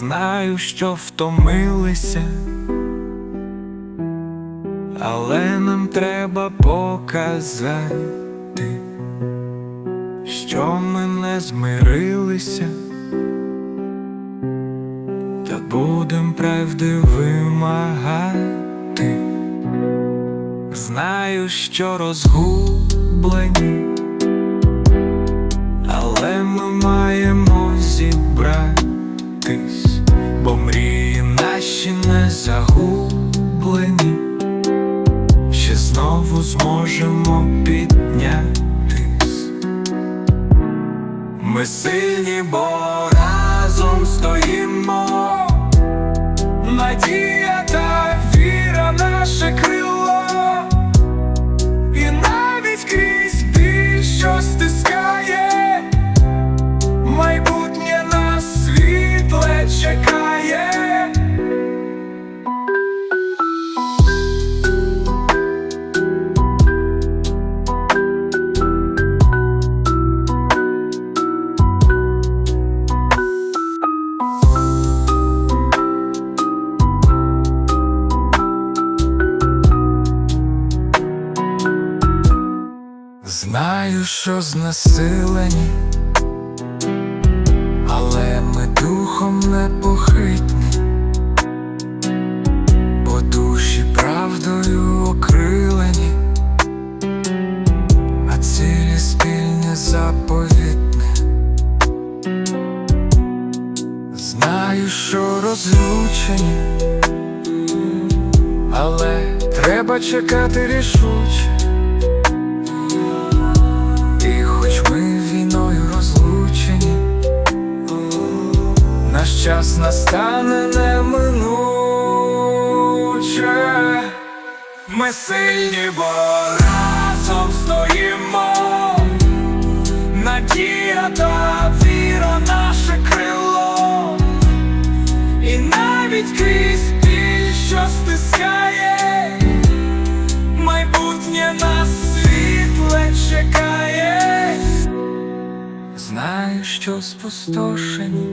знаю, що втомилися, але нам треба показати, що ми не змирилися, та будем правди вимагати. Знаю, що розгублені, але ми маємо зібратись, бо мрії наші не загублені, ще знову зможемо піднятись. Ми сильні, бо разом стоїмо. Надія Знаю, що знесилені, але ми духом непохитні, бо душі правдою окрилені, а цілі спільні заповітні. Знаю, що розлючені, але треба чекати рішуче. Час настане неминуче. Ми сильні, бо разом стоїмо, надія та віра наше крило, і навіть крізь біль, що стискає, майбутнє нас світле чекає. Знаю, що спустошені,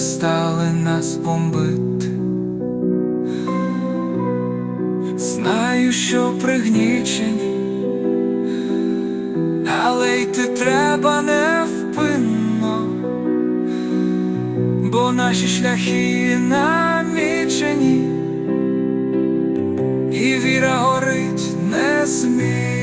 перестали нас бомбити. Знаю, що пригнічені, але йти треба невпинно, бо наші шляхи намічені, і віра горить незмінно.